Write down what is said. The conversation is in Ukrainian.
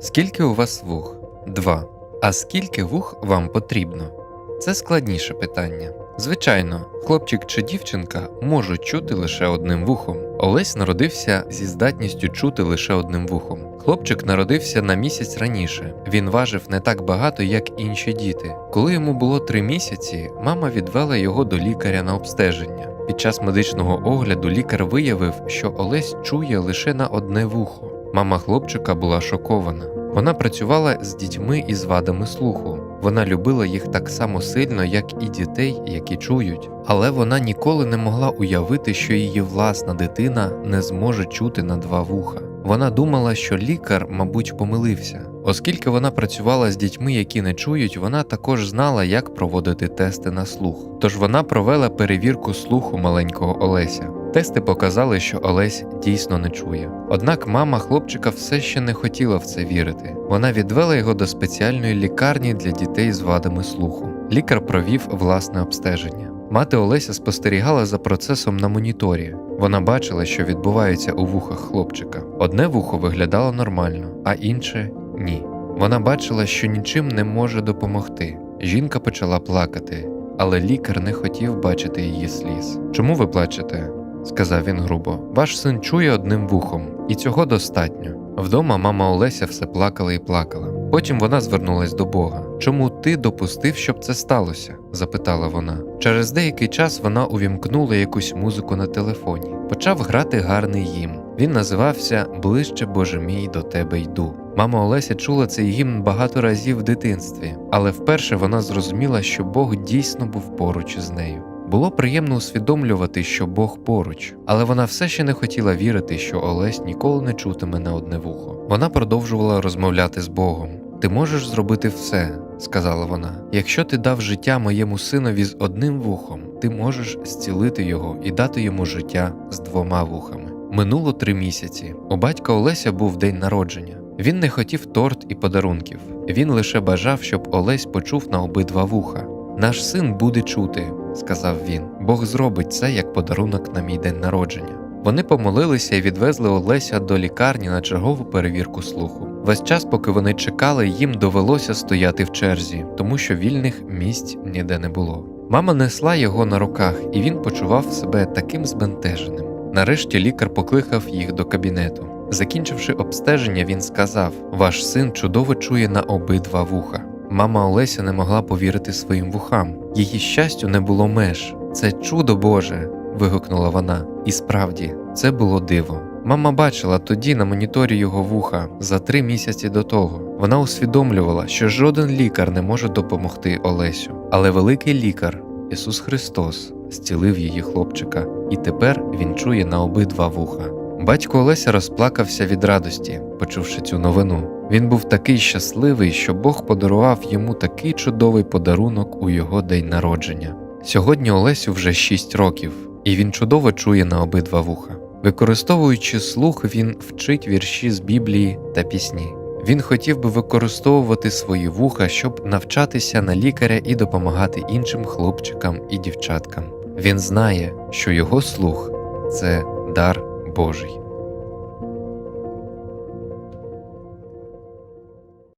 Скільки у вас вух? Два. А скільки вух вам потрібно? Це складніше питання. Звичайно, хлопчик чи дівчинка можуть чути лише одним вухом. Олесь народився зі здатністю чути лише одним вухом. Хлопчик народився на місяць раніше. Він важив не так багато, як інші діти. Коли йому було три місяці, мама відвела його до лікаря на обстеження. Під час медичного огляду лікар виявив, що Олесь чує лише на одне вухо. Мама хлопчика була шокована. Вона працювала з дітьми із вадами слуху. Вона любила їх так само сильно, як і дітей, які чують. Але вона ніколи не могла уявити, що її власна дитина не зможе чути на два вуха. Вона думала, що лікар, мабуть, помилився. Оскільки вона працювала з дітьми, які не чують, вона також знала, як проводити тести на слух. Тож вона провела перевірку слуху маленького Олеся. Тести показали, що Олесь дійсно не чує. Однак мама хлопчика все ще не хотіла в це вірити. Вона відвела його до спеціальної лікарні для дітей з вадами слуху. Лікар провів власне обстеження. Мати Олеся спостерігала за процесом на моніторі. Вона бачила, що відбувається у вухах хлопчика. Одне вухо виглядало нормально, а інше ні. Вона бачила, що нічим не може допомогти. Жінка почала плакати, але лікар не хотів бачити її сліз. Чому ви плачете? Сказав він грубо. Ваш син чує одним вухом, і цього достатньо. Вдома мама Олеся все плакала і плакала. Потім вона звернулась до Бога. Чому ти допустив, щоб це сталося? запитала вона. Через деякий час вона увімкнула якусь музику на телефоні. Почав грати гарний гімн. Він називався Ближче Боже мій до тебе йду. Мама Олеся чула цей гімн багато разів в дитинстві, але вперше вона зрозуміла, що Бог дійсно був поруч із нею. Було приємно усвідомлювати, що Бог поруч, але вона все ще не хотіла вірити, що Олесь ніколи не чутиме на одне вухо. Вона продовжувала розмовляти з Богом. Ти можеш зробити все, сказала вона. Якщо ти дав життя моєму синові з одним вухом, ти можеш зцілити його і дати йому життя з двома вухами. Минуло три місяці. У батька Олеся був день народження. Він не хотів торт і подарунків. Він лише бажав, щоб Олесь почув на обидва вуха. Наш син буде чути, сказав він. Бог зробить це як подарунок на мій день народження. Вони помолилися і відвезли Олеся до лікарні на чергову перевірку слуху. Весь час, поки вони чекали, їм довелося стояти в черзі, тому що вільних місць ніде не було. Мама несла його на руках, і він почував себе таким збентеженим. Нарешті лікар покликав їх до кабінету. Закінчивши обстеження, він сказав: Ваш син чудово чує на обидва вуха. Мама Олеся не могла повірити своїм вухам. Її щастю не було меж. Це чудо Боже. вигукнула вона. І справді, це було диво. Мама бачила тоді на моніторі його вуха за три місяці до того. Вона усвідомлювала, що жоден лікар не може допомогти Олесю, але великий лікар Ісус Христос зцілив її хлопчика, і тепер він чує на обидва вуха. Батько Олеся розплакався від радості, почувши цю новину. Він був такий щасливий, що Бог подарував йому такий чудовий подарунок у його день народження. Сьогодні Олесю вже 6 років, і він чудово чує на обидва вуха. Використовуючи слух, він вчить вірші з Біблії та пісні. Він хотів би використовувати свої вуха, щоб навчатися на лікаря і допомагати іншим хлопчикам і дівчаткам. Він знає, що його слух це дар Божий.